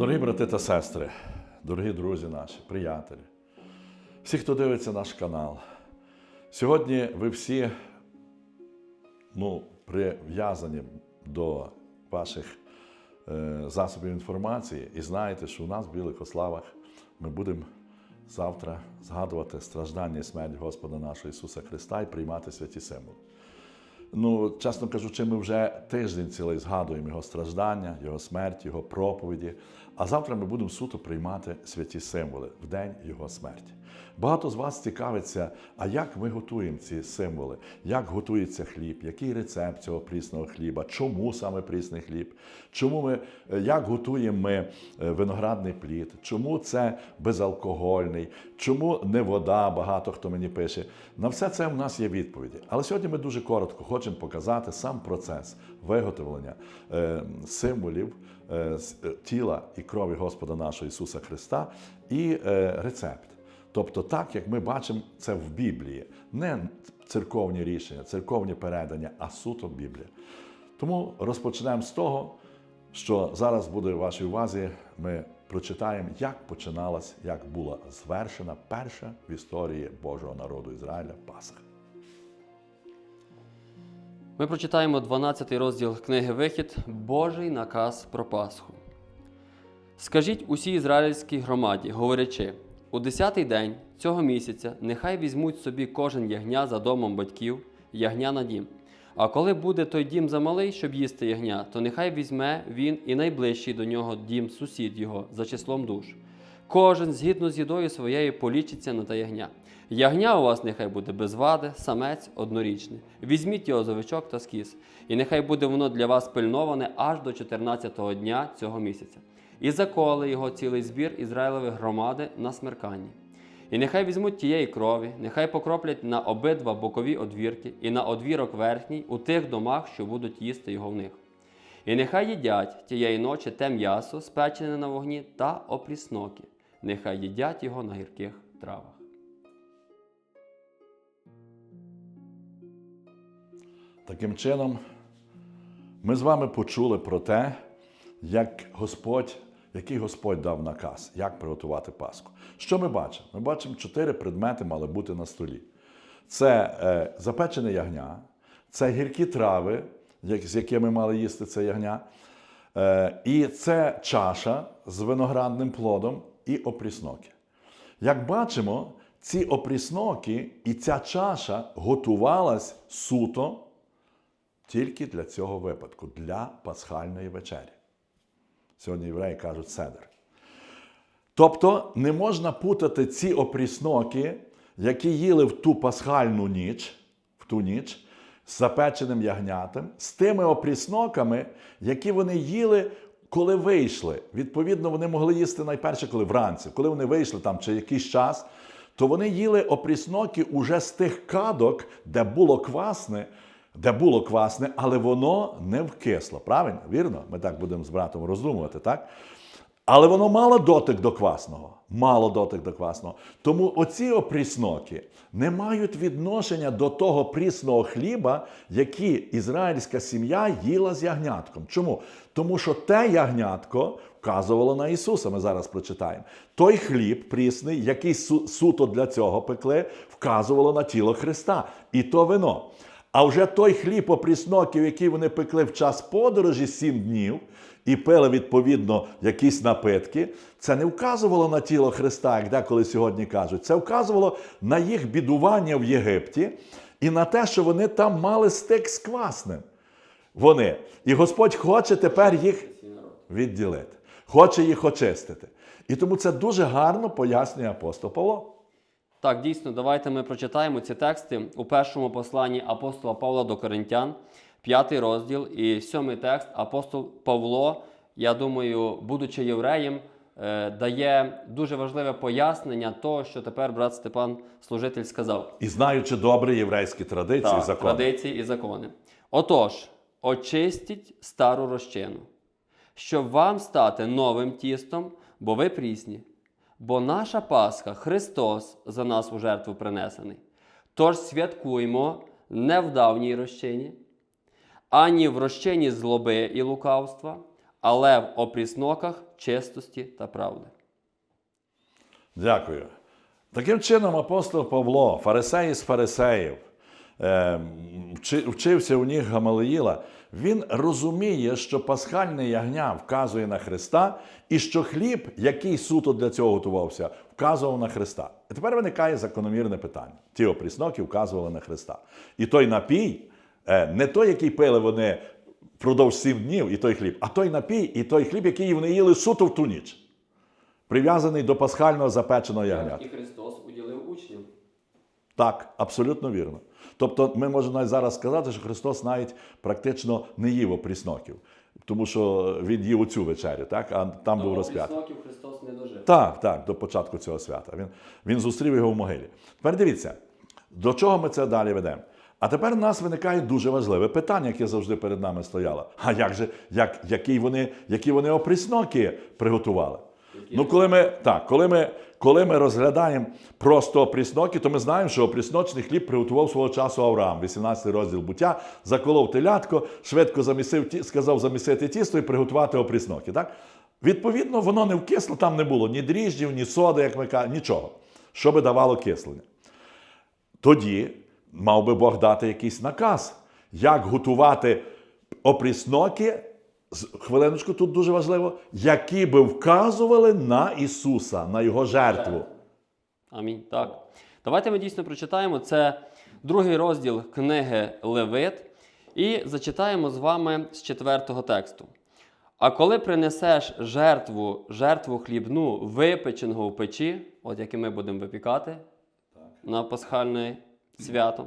брати та сестри, дорогі друзі наші, приятелі, всі, хто дивиться наш канал. Сьогодні ви всі ну, прив'язані до ваших е, засобів інформації і знаєте, що у нас в Білих Ославах ми будемо завтра згадувати страждання і смерть Господа нашого Ісуса Христа і приймати святі символи. Ну, чесно кажучи, ми вже тиждень цілий згадуємо його страждання, його смерть, його проповіді. А завтра ми будемо суто приймати святі символи в день його смерті. Багато з вас цікавиться, а як ми готуємо ці символи, як готується хліб, який рецепт цього прісного хліба, чому саме прісний хліб, чому ми, е, як готуємо ми е, виноградний плід, чому це безалкогольний, чому не вода, багато хто мені пише. На все це в нас є відповіді. Але сьогодні ми дуже коротко хочемо показати сам процес виготовлення е, символів з- е, тіла і крові Господа нашого Ісуса Христа і е, рецепт. Тобто, так як ми бачимо це в Біблії, не церковні рішення, церковні передання, а суто Біблія. Тому розпочнемо з того, що зараз буде в вашій увазі. Ми прочитаємо, як починалась, як була звершена перша в історії Божого народу Ізраїля Пасха. Ми прочитаємо 12 розділ книги Вихід Божий наказ про Пасху. Скажіть усій ізраїльській громаді, говорячи: у десятий день цього місяця нехай візьмуть собі кожен ягня за домом батьків, ягня на дім. А коли буде той дім замалий, щоб їсти ягня, то нехай візьме він і найближчий до нього дім сусід його за числом душ. Кожен згідно з їдою своєю полічиться на те ягня. Ягня у вас нехай буде без вади, самець однорічний. Візьміть його за овечок та скіс, і нехай буде воно для вас пильноване аж до 14-го дня цього місяця. І заколи його цілий збір Ізраїлевої громади на смерканні. І нехай візьмуть тієї крові, нехай покроплять на обидва бокові одвірки і на одвірок верхній у тих домах, що будуть їсти його в них. І нехай їдять тієї ночі те м'ясо, спечене на вогні, та опрісноки. Нехай їдять його на гірких травах. Таким чином, ми з вами почули про те, як Господь, який Господь дав наказ, як приготувати Пасху. Що ми бачимо? Ми бачимо, чотири предмети мали бути на столі. Це е, запечене ягня, це гіркі трави, як- з якими мали їсти це ягня, е, і це чаша з виноградним плодом і опрісноки. Як бачимо, ці опрісноки і ця чаша готувалась суто тільки для цього випадку, для пасхальної вечері. Сьогодні євреї кажуть седер. Тобто не можна путати ці опрісноки, які їли в ту пасхальну ніч, в ту ніч з запеченим ягнятем, з тими опрісноками, які вони їли, коли вийшли. Відповідно, вони могли їсти найперше, коли вранці, коли вони вийшли там чи якийсь час, то вони їли опрісноки уже з тих кадок, де було квасне, де було квасне, але воно не вкисло. Правильно? Вірно? Ми так будемо з братом роздумувати, так? Але воно мало дотик до квасного. Мало дотик до квасного. Тому оці опрісноки не мають відношення до того прісного хліба, який ізраїльська сім'я їла з ягнятком. Чому? Тому що те ягнятко вказувало на Ісуса. Ми зараз прочитаємо. Той хліб прісний, який су- суто для цього пекли, вказувало на тіло Христа. І то вино. А вже той хліб опрісноків, який вони пекли в час подорожі сім днів, і пили відповідно якісь напитки, це не вказувало на тіло Христа, як деколи сьогодні кажуть. Це вказувало на їх бідування в Єгипті і на те, що вони там мали стик з квасним. Вони. І Господь хоче тепер їх відділити, хоче їх очистити. І тому це дуже гарно пояснює апостол Павло. Так, дійсно, давайте ми прочитаємо ці тексти у першому посланні апостола Павла до Коринтян, п'ятий розділ і сьомий текст. Апостол Павло, я думаю, будучи євреєм, е, дає дуже важливе пояснення того, що тепер брат Степан служитель сказав. І знаючи добре єврейські традиції, Так, закони. традиції і закони. Отож, очистіть стару розчину, щоб вам стати новим тістом, бо ви прісні. Бо наша Пасха Христос за нас у жертву принесений. Тож святкуймо не в давній розчині, ані в розчині злоби і лукавства, але в опрісноках чистості та правди. Дякую. Таким чином, апостол Павло, фарисей з фарисеїв, е, вчився у них Гамалиїла, він розуміє, що пасхальне ягня вказує на Христа, і що хліб, який суто для цього готувався, вказував на Христа. І тепер виникає закономірне питання. Ті опрісноки вказували на Христа. І той напій, не той, який пили вони впродовж сім днів, і той хліб, а той напій, і той хліб, який вони їли суто в ту ніч, прив'язаний до пасхального запеченого ягнята. І Христос уділив учням. Так, абсолютно вірно. Тобто, ми можемо навіть зараз сказати, що Христос навіть практично не їв опрісноків, тому що він їв оцю вечерю, так? а там був розп'ятий. опрісноків Христос не дожив. Так, так, до початку цього свята. Він, він зустрів його в могилі. Тепер дивіться, до чого ми це далі ведемо. А тепер у нас виникає дуже важливе питання, яке завжди перед нами стояло. А як же, як, які, вони, які вони опрісноки приготували? Ну, коли ми, так, коли ми, коли ми розглядаємо просто опрісноки, то ми знаємо, що опрісночний хліб приготував свого часу Авраам, 18 розділ буття, заколов телятко, швидко замісив, сказав замісити тісто і приготувати опрісноки. Так? Відповідно, воно не вкисло, там не було ні дріжджів, ні соди, як ми кажемо, нічого, що би давало кислення. Тоді мав би Бог дати якийсь наказ, як готувати опрісноки, хвилиночку, тут дуже важливо, які би вказували на Ісуса, на Його жертву. Амінь. Так. Давайте ми дійсно прочитаємо. Це другий розділ книги Левит. І зачитаємо з вами з четвертого тексту. А коли принесеш жертву, жертву хлібну, випеченого в печі, от як і ми будемо випікати на пасхальне свято,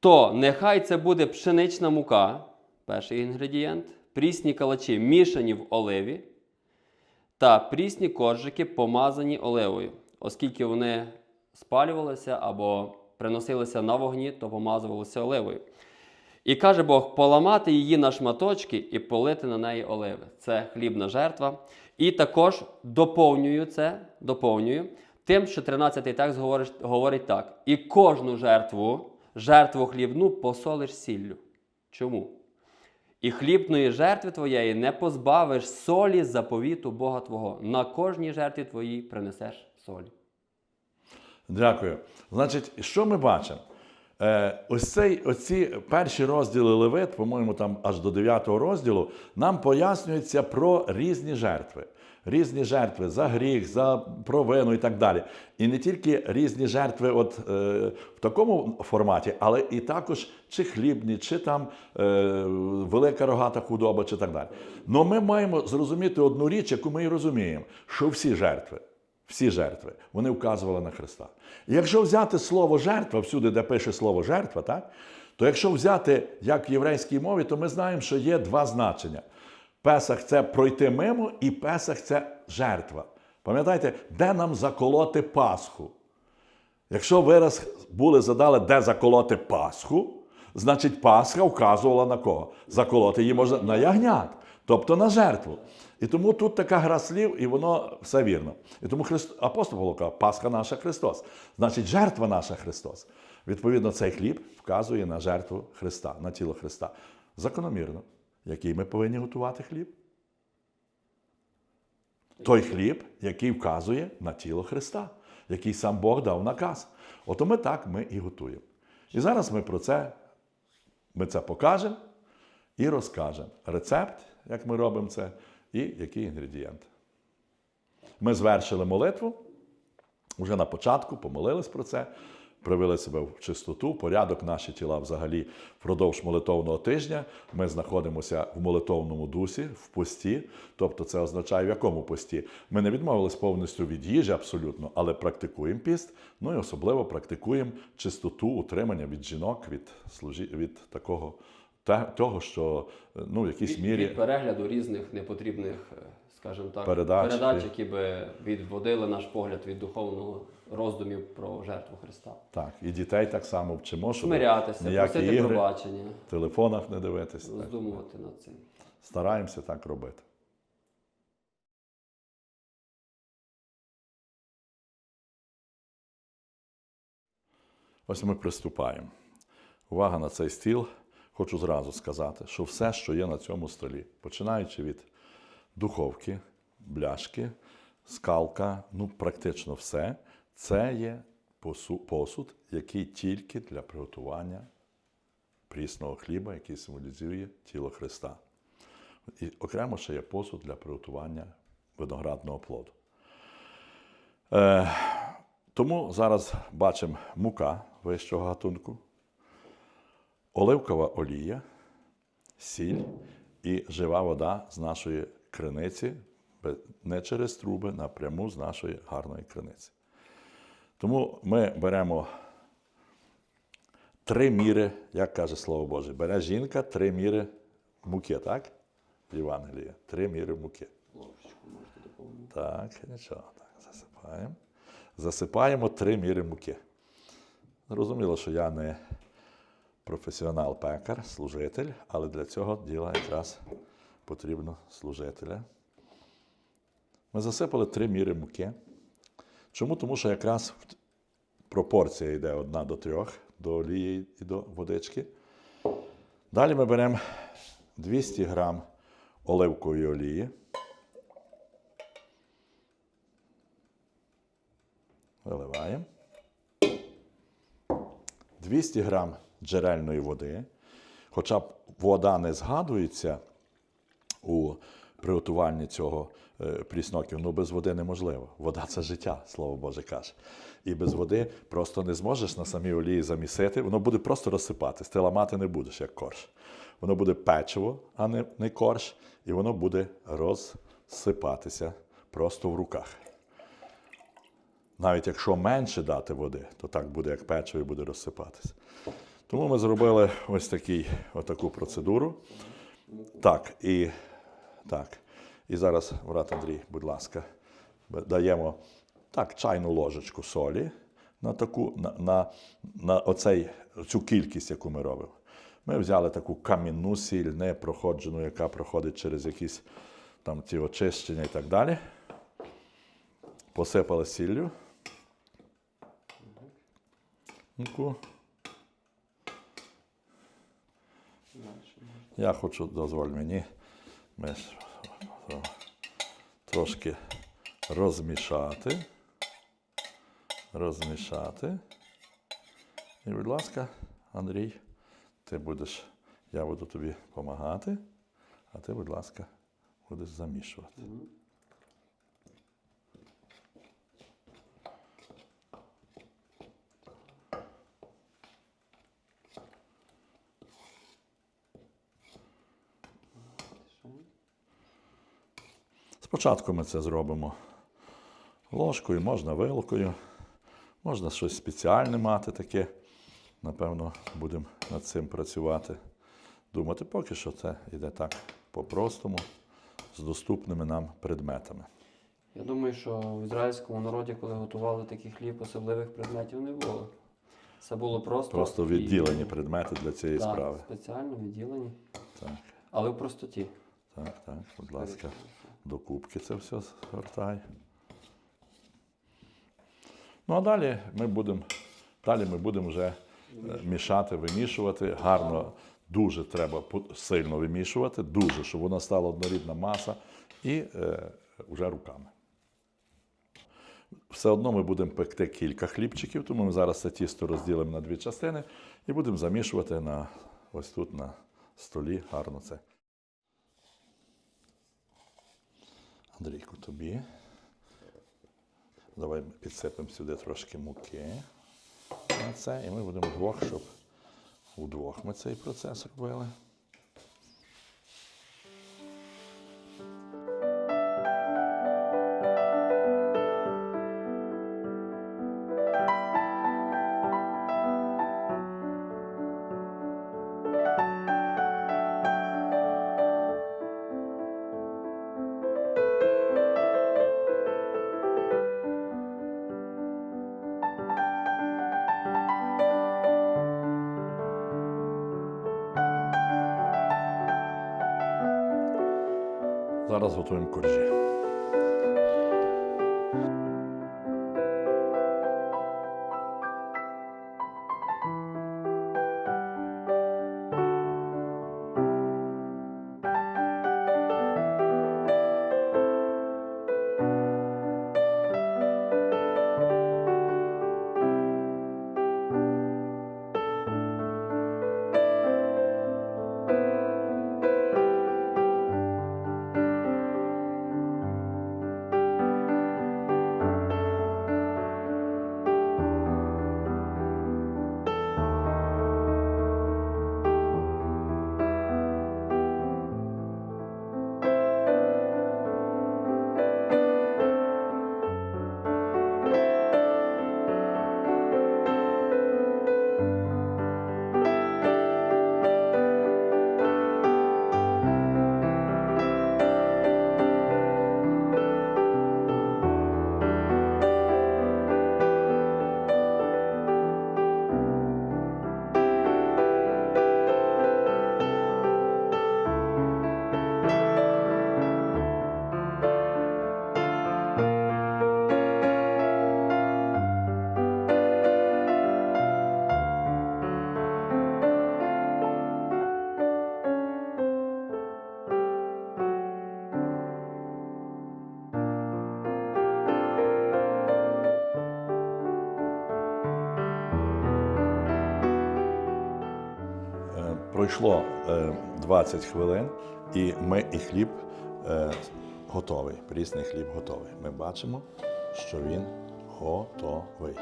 то нехай це буде пшенична мука, перший інгредієнт, прісні калачі мішані в оливі, та прісні коржики помазані оливою, оскільки вони спалювалися або приносилися на вогні, то помазувалися оливою. І каже Бог: поламати її на шматочки і полити на неї оливи. Це хлібна жертва. І також доповнюю це, доповнюю тим, що 13-й текст говорить, говорить так: і кожну жертву, жертву хлібну посолиш сіллю. Чому? І хлібної жертви твоєї не позбавиш солі заповіту Бога Твого. На кожній жертві твоїй принесеш солі. Дякую. Значить, що ми бачимо? Е, ось цей, оці перші розділи Левит, по-моєму, там аж до 9 розділу, нам пояснюється про різні жертви. Різні жертви за гріх, за провину і так далі. І не тільки різні жертви от, е, в такому форматі, але і також чи хлібні, чи там е, велика рогата худоба, чи так далі. Но ми маємо зрозуміти одну річ, яку ми і розуміємо, що всі жертви, всі жертви, вони вказували на Христа. Якщо взяти слово жертва, всюди, де пише слово жертва, так, то якщо взяти як в єврейській мові, то ми знаємо, що є два значення. Песах це пройти мимо, і Песах це жертва. Пам'ятаєте, де нам заколоти Пасху? Якщо ви раз були задали, де заколоти Пасху, значить Пасха вказувала на кого? Заколоти її можна на ягнят, тобто на жертву. І тому тут така гра слів, і воно все вірно. І тому Христ... апостол Павло каже, Пасха наша Христос. Значить, жертва наша Христос. Відповідно, цей хліб вказує на жертву Христа, на тіло Христа. Закономірно, який ми повинні готувати хліб? Той хліб, який вказує на тіло Христа, який сам Бог дав наказ. Ото ми так ми і готуємо. І зараз ми про це, ми це покажемо і розкажемо. Рецепт, як ми робимо це, і які інгредієнти. Ми звершили молитву. Уже на початку помолились про це, привели себе в чистоту, порядок наші тіла взагалі впродовж молитовного тижня. Ми знаходимося в молитовному дусі, в пості. Тобто, це означає, в якому пості. Ми не відмовились повністю від їжі, абсолютно, але практикуємо піст. Ну і особливо практикуємо чистоту, утримання від жінок, від служі... від такого того, що ну, в якійсь Від, мірі. від перегляду різних непотрібних, е, скажімо так, Передач. передач, які би відводили наш погляд від духовного роздумів про жертву Христа. Так, і дітей так само вчимо, щоб Смирятися, просити ігри пробачення, в телефонах не дивитись. Так. роздумувати над цим. Стараємося так робити. Ось ми приступаємо. Увага на цей стіл. Хочу зразу сказати, що все, що є на цьому столі, починаючи від духовки, бляшки, скалка, ну практично все. Це є посуд, який тільки для приготування прісного хліба, який символізує тіло Христа. І окремо ще є посуд для приготування виноградного плоду. Е, тому зараз бачимо мука вищого гатунку, оливкова олія, сіль і жива вода з нашої криниці, не через труби, напряму з нашої гарної криниці. Тому ми беремо три міри, як каже Слово Боже, бере жінка три міри муки, так? В Євангелії. Три міри муки. Так, нічого, так, засипаємо. Засипаємо три міри муки. Зрозуміло, що я не професіонал-пекар, служитель, але для цього діла якраз потрібно служителя. Ми засипали три міри муки. Чому? Тому що якраз пропорція йде одна до трьох, до олії і до водички. Далі ми беремо 200 грам оливкової олії. Виливаємо. 200 грам джерельної води. Хоча вода не згадується у приготуванні цього е, прісноків, ну без води неможливо. Вода це життя, слово Боже каже. І без води просто не зможеш на самій олії замісити, воно буде просто розсипатись. Ти ламати не будеш, як корж. Воно буде печиво, а не, не корж, і воно буде розсипатися просто в руках. Навіть якщо менше дати води, то так буде, як печиво, і буде розсипатися. Тому ми зробили ось такий, отаку процедуру. Так, і, так. і зараз, брат Андрій, будь ласка, даємо так, чайну ложечку солі на, таку, на, на, на оцей, цю кількість, яку ми робимо. Ми взяли таку камінну сіль, не проходжену, яка проходить через якісь там ті очищення і так далі. Посипали сіллю. Таку. Я хочу, дозволь мені, ми ж, трошки розмішати. Розмішати. І, будь ласка, Андрій, ти будеш, я буду тобі допомагати, а ти, будь ласка, будеш замішувати. Спочатку ми це зробимо ложкою, можна вилкою, можна щось спеціальне мати таке. Напевно, будемо над цим працювати. Думати, поки що це йде так по-простому, з доступними нам предметами. Я думаю, що в ізраїльському народі, коли готували такий хліб, особливих предметів не було. Це було просто. Просто відділені предмети для цієї Так, справи. Спеціально відділені, Так, але в простоті. Так, так, будь ласка, до кубки це все згортай. Ну а далі ми будемо далі ми будемо вже е, мішати, вимішувати. Гарно, дуже треба сильно вимішувати, дуже, щоб воно стала однорідна маса, і е, вже руками. Все одно ми будемо пекти кілька хлібчиків, тому ми зараз це тісто розділимо на дві частини і будемо замішувати на ось тут на столі гарно це. Андрійку, тобі. Давай підсипемо сюди трошки муки на це, і ми будемо вдвох, щоб удвох ми цей процес робили. Зараз готуємо Пройшло е, 20 хвилин, і ми і хліб е, готовий. Прісний хліб готовий. Ми бачимо, що він готовий.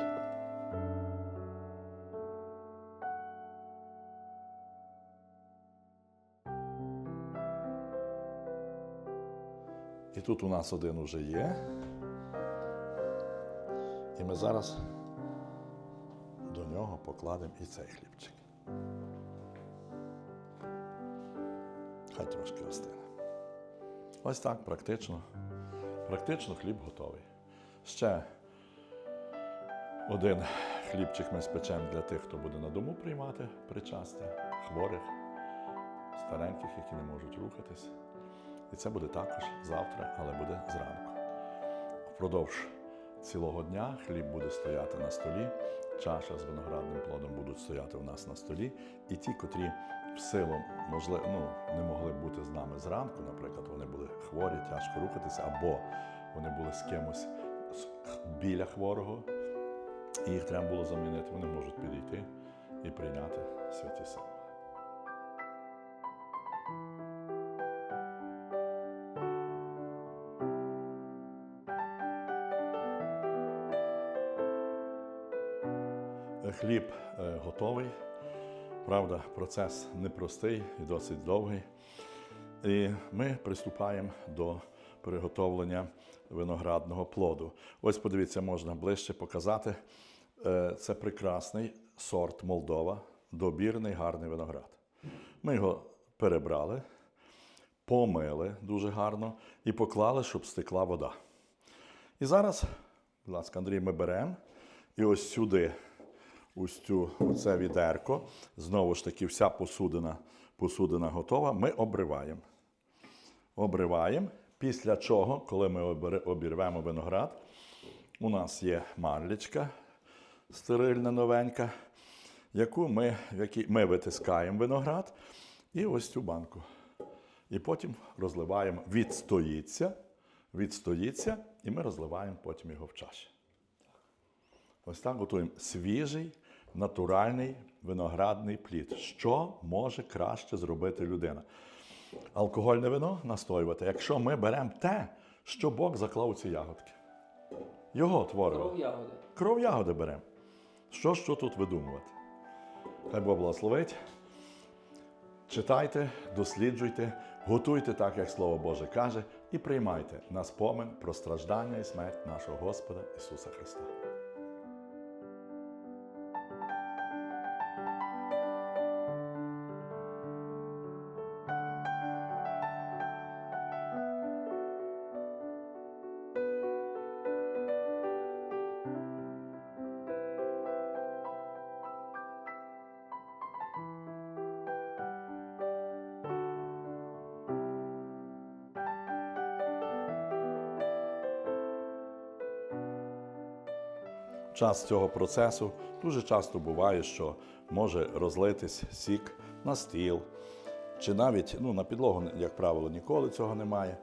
І тут у нас один уже є. І ми зараз до нього покладемо і цей хлібчик. Трошки остине. Ось так, практично. Практично хліб готовий. Ще один хлібчик ми спечемо для тих, хто буде на дому приймати причастя, хворих, стареньких, які не можуть рухатись. І це буде також завтра, але буде зранку. Впродовж цілого дня хліб буде стояти на столі, чаша з виноградним плодом будуть стояти у нас на столі. І ті, котрі силу можливо, ну, не могли бути з нами зранку, наприклад, вони були хворі, тяжко рухатися, або вони були з кимось біля хворого, і їх треба було замінити, вони можуть підійти і прийняти святі символи. Хліб е, готовий. Правда, процес непростий і досить довгий. І ми приступаємо до приготовлення виноградного плоду. Ось подивіться, можна ближче показати. Е, Це прекрасний сорт Молдова, добірний гарний виноград. Ми його перебрали, помили дуже гарно і поклали, щоб стекла вода. І зараз, будь ласка, Андрій, ми беремо і ось сюди, ось цю, це відерко, знову ж таки, вся посудина, посудина готова, ми обриваємо. Обриваємо. Після чого, коли ми обірвемо виноград, у нас є марлічка стерильна новенька, яку ми, в якій ми витискаємо виноград і ось цю банку. І потім розливаємо, відстоїться, відстоїться, і ми розливаємо потім його в чаші. Ось так готуємо свіжий, натуральний виноградний плід. Що може краще зробити людина? Алкогольне вино настоювати, якщо ми беремо те, що Бог заклав у ці ягодки. Його творимо. ягоди. Кров ягоди беремо. Що, що тут видумувати? Хай Бог благословить. Читайте, досліджуйте, готуйте так, як Слово Боже каже, і приймайте на спомин про страждання і смерть нашого Господа Ісуса Христа. Час цього процесу дуже часто буває, що може розлитись сік на стіл, чи навіть ну, на підлогу, як правило, ніколи цього немає.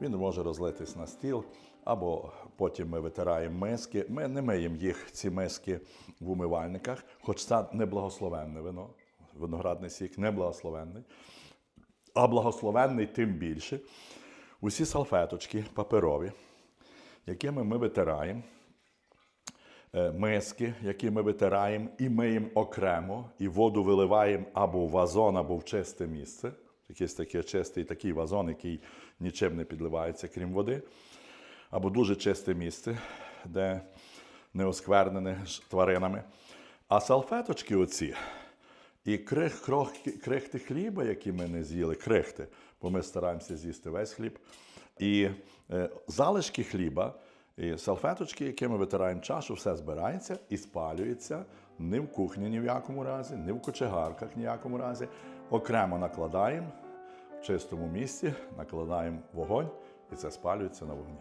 Він може розлитись на стіл, або потім ми витираємо миски. Ми не миємо їх, ці миски в умивальниках, хоч це неблагословенне вино, виноградний сік, неблагословенний, а благословенний тим більше. Усі салфеточки паперові, якими ми витираємо, миски, які ми витираємо, і миємо окремо, і воду виливаємо або в вазон, або в чисте місце. Якийсь такий чистий такий вазон, який нічим не підливається, крім води, або дуже чисте місце, де не осквернене тваринами. А салфеточки оці, і крих, крохи, крихти хліба, які ми не з'їли, крихти, бо ми стараємося з'їсти весь хліб. І е, залишки хліба, і салфеточки, якими витираємо чашу, все збирається і спалюється не в кухні ні в якому разі, не в кочегарках ні в якому разі. Окремо накладаємо в чистому місці, накладаємо вогонь, і це спалюється на вогні.